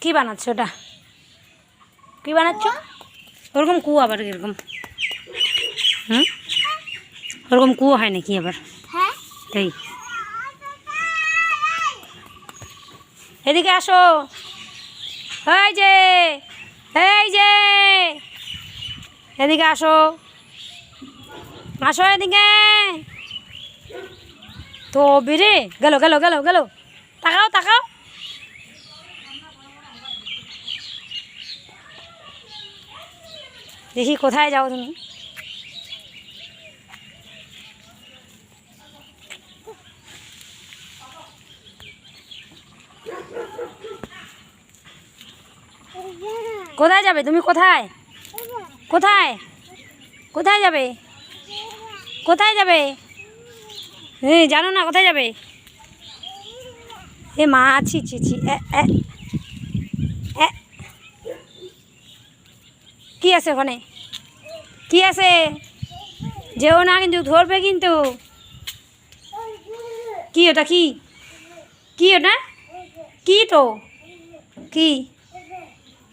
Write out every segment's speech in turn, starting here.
কি বানাচ্ছ ওটা? কি বানাচ্ছ? ওরকম কুয়ো আবার এরকম হুম? ওরকম কুয়ো হয় নাকি আবার? হ্যাঁ। তাই এদিকে আসো। এই যে এই যে। এদিকে আসো। আসো এদিকে। তো বেরে গেল গেল গেল গেল। তাকাও তাকাও। দেখি কোথায় যাও তুমি। কোথায় যাবে? তুমি কোথায়? কোথায়? কোথায় যাবে? কোথায় যাবে? হ্যাঁ জানো না কোথায় যাবে? এ মা ছি ছি ছি এ, এ, এ। কি আছে ওখানে? কি আছে? যেও না কিন্তু, ধরবে কিন্তু। কি ওটা কি? কি ওটা কি তো? কি?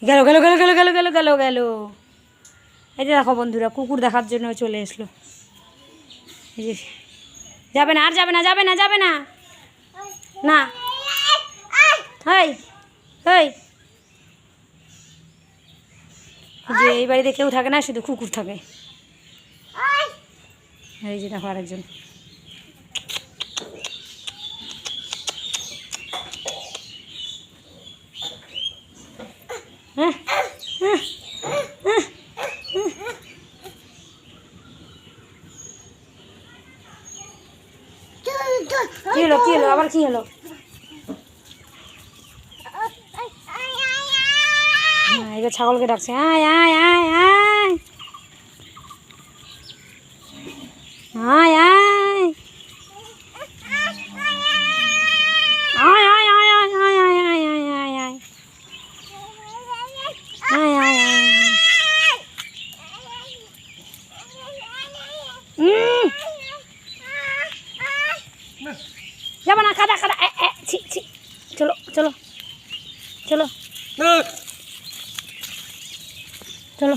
গেল গেল গেল গেল গেল গেল গেল গেল। এই যে দেখো বন্ধুরা, কুকুর দেখার জন্য চলে এসলো। যাবে না, আর যাবে না যাবে না যাবে না। না। হাই হাই যে এই বাড়িতে কেউ থাকে না শুধু কুকুর থাকে। এই যে দেখো আরেকজন। হ্যাঁ। কি হলো কি হলো? আবার কি হলো? দিকে ছাগলকে ডাকছে আয় আয় আয় আয় আয় আয় Jangan kada kada. Eh eh ci ci. Celo celo celo চলো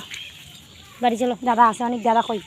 বাড়ি চলো। দাদা আছে অনেক দাদা কই?